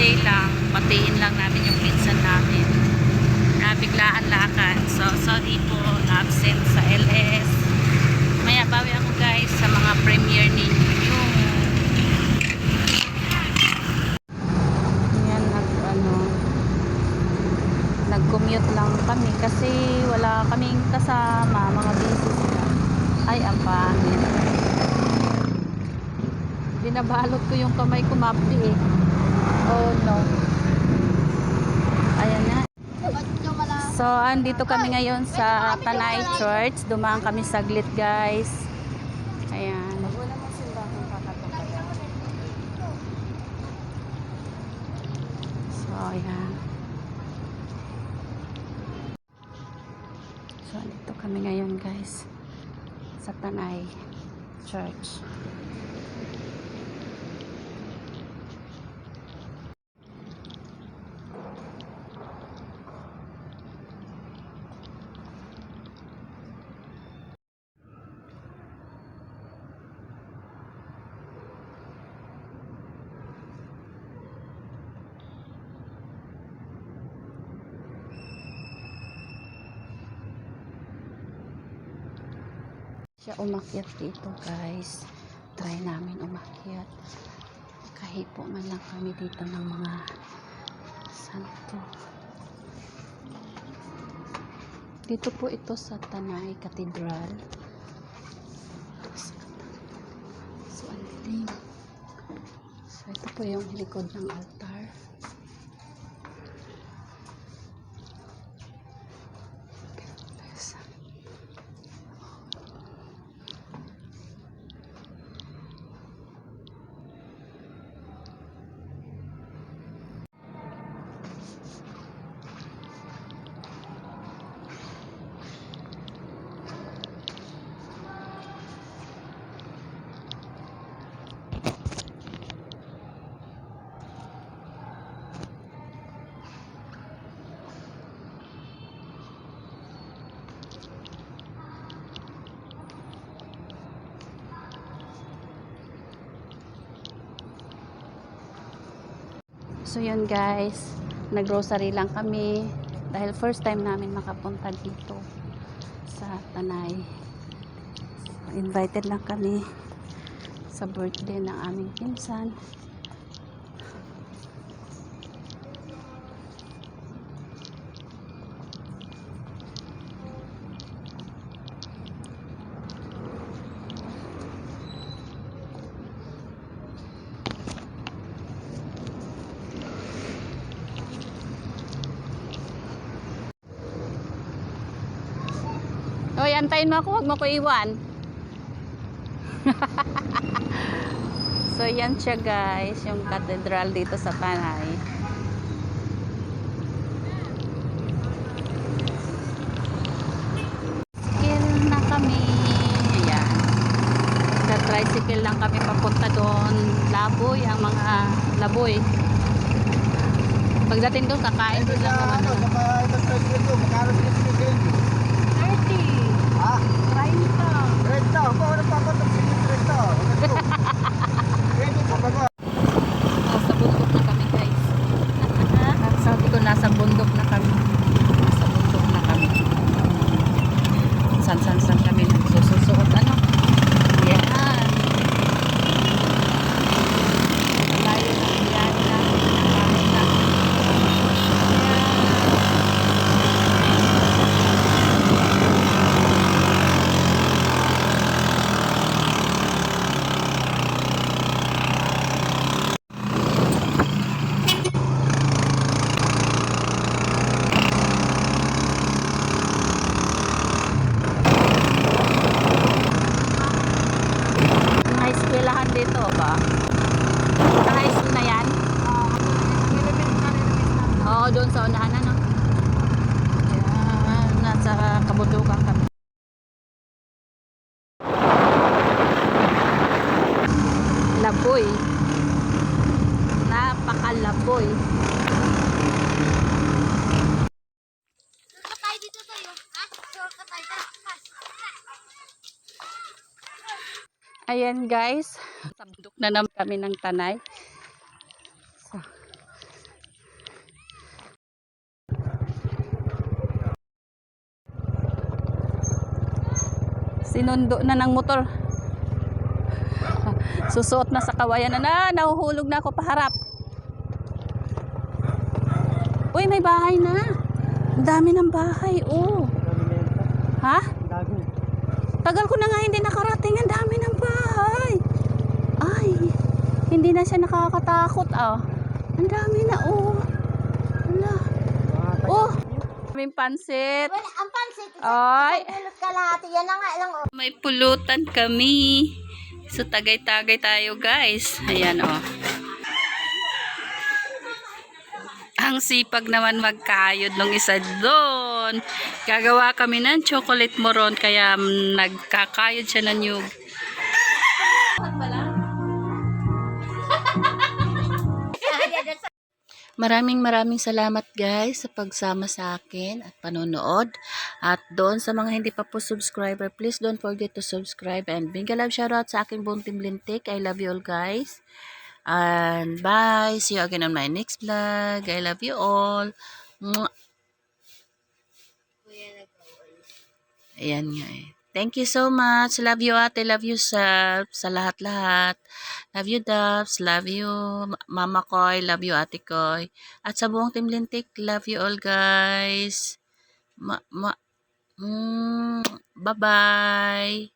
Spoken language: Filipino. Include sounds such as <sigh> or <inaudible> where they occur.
day lang. Batiin lang namin yung pinsan namin. Nabiglaan lakad. So, sorry po, absent sa LS. Maya bawi ako guys sa mga premiere ninyo. Yan, nag, ano, nag-commute lang kami kasi wala kaming kasama, mga busy sila. Ay, ang pangit. Binabalot ko yung kamay ko mapdi eh. Oh no. Ayan na. So, andito kami ngayon sa Tanay Church. Dumaan kami saglit, guys. Ayan. So, ayan. So, andito kami ngayon, guys. Sa Tanay Church. Siya umakyat dito guys. Try namin umakyat. Kahipo man lang kami dito ng mga santo. Dito po ito sa Tanay Cathedral so andin so ito po yung likod ng altar So yun guys, naggrocery lang kami dahil first time namin makapunta dito sa Tanay. So, invited lang kami sa birthday ng aming pinsan. Antayin mo ako, huwag mo ko iwan. <laughs> so, yan siya guys, yung cathedral dito sa Tanay. Tricycle na kami. Ayan. Sa tricycle lang kami papunta doon. Laboy, ang mga laboy. Pagdating doon, kakain din lang naman. Ano, saka ibang tricycle ko, magkano sinisingil ko? 30. Ha? 30. 30, ako ano pa ako ng singil 30. Let's go. Pwede po ba ko? Nasa bundok na kami guys. Sabi ko nasa bundok na kami. Nasa bundok na kami. San san san kami nagsususuot ano. Yan. Layo na yan na. Pinakain na. Mga eskwelahan dito ba? Sa high school na yan? Oo, doon sa unahan ano? Yan, nasa kabundukan kami. Laboy. Napakalaboy. Ayan guys, na naman kami ng tanay. So. Sinundo na ng motor. <laughs> Susuot na sa kawayan na nahuhulog na ako paharap. Uy, may bahay na. Ang dami ng bahay, oh. Ha? Tagal ko na nga hindi nakarating. Ang dami ng bahay. Ay, hindi na siya nakakatakot ah. Ang dami na oh. Ala. Oh. May pansit. Wala, ang pansit. Ay. Pulot ka lahat. Yan na nga lang. oh. May pulutan kami. So tagay-tagay tayo guys. Ayan oh. Ang sipag naman magkayod nung isa doon. Gagawa kami ng chocolate moron kaya nagkakayod siya ng nyug. Maraming maraming salamat guys sa pagsama sa akin at panonood. At doon sa mga hindi pa po subscriber, please don't forget to subscribe and big love shoutout sa aking buong team Lintik. I love you all guys. And bye. See you again on my next vlog. I love you all. Mwah. Ayan nga eh. Thank you so much. Love you ate. Love you sa, sa lahat-lahat. Love you Dubs. Love you Mama Koy. Love you Ate Koy. At sa buong Team Lintik, love you all guys. Ma, ma, mm, bye-bye.